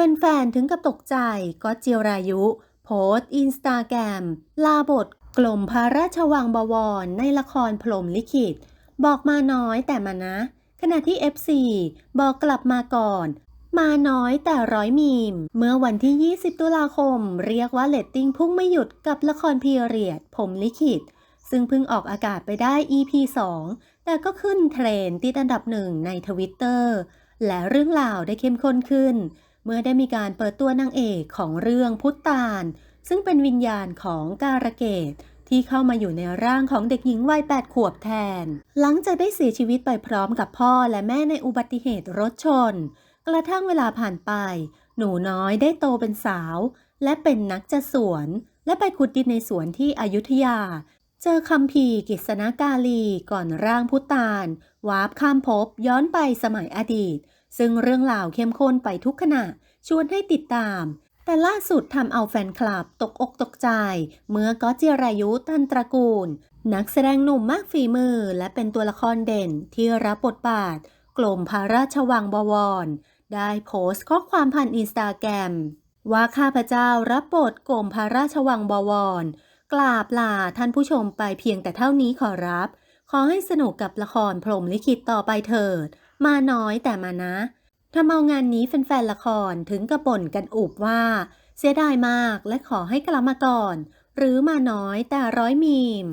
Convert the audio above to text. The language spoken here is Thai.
แฟนๆ ถึงกับตกใจก็จิรายุ โพสต์อินสตาแกรมลาบทกลมพระราชวังบวร ในละครพรมลิขิต บอกมาน้อยแต่มานะ ขณะที่ FC บอกกลับมาก่อน มาน้อยแต่ร้อยมีม เมื่อวันที่ 20 ตุลาคม เรียกว่าเลตติ้งพุ่งไม่หยุดกับละครพีเรียดผมลิขิต ซึ่งเพิ่งออกอากาศไปได้ EP 2 แต่ก็ขึ้นเทรนด์ติดอันดับหนึ่งในทวิตเตอร์และเรื่องราวได้เข้มข้นขึ้น เมื่อได้มีการเปิดตัวนางเอกของเรื่องพุทธาน ซึ่งเป็นวิญญาณของการะเกดที่เข้ามาอยู่ในร่างของเด็กหญิงวัย 8 ขวบแทน หลังจากได้เสียชีวิตไปพร้อมกับพ่อและแม่ในอุบัติเหตุรถชน กระทั่งเวลาผ่านไป หนูน้อยได้โตเป็นสาว และเป็นนักจัดสวน และไปขุดดินในสวนที่อยุธยา เจอคำพีกิษณกาลีก่อนร่างพุตาน วาร์ปข้ามภพย้อนไปสมัยอดีต ซึ่งเรื่องราวเข้มข้นไปทุกขณะชวนให้ติดตาม แต่ล่าสุดทำเอาแฟนคลับตกอกตกใจ เมื่อก็จิรายุตันตระกูล นักแสดงหนุ่มมากฝีมือ และเป็นตัวละครเด่นที่รับบทบาท กลมพระราชวังบวร ได้โพสต์ข้อความผ่านอินสตาแกรมว่าข้าพเจ้ารับบทกลมพระราชวังบวร กราบลาท่านผู้ชมไปเพียงแต่เท่านี้ขอรับ ขอให้สนุกกับละครพรมลิขิตต่อไปเถิด มาน้อยแต่มานะทำเอางานนี้แฟนๆละครถึงกระบ่นกันอุบว่า เสียดายมากและขอให้กลับมาก่อน หรือมาน้อยแต่ร้อยมีม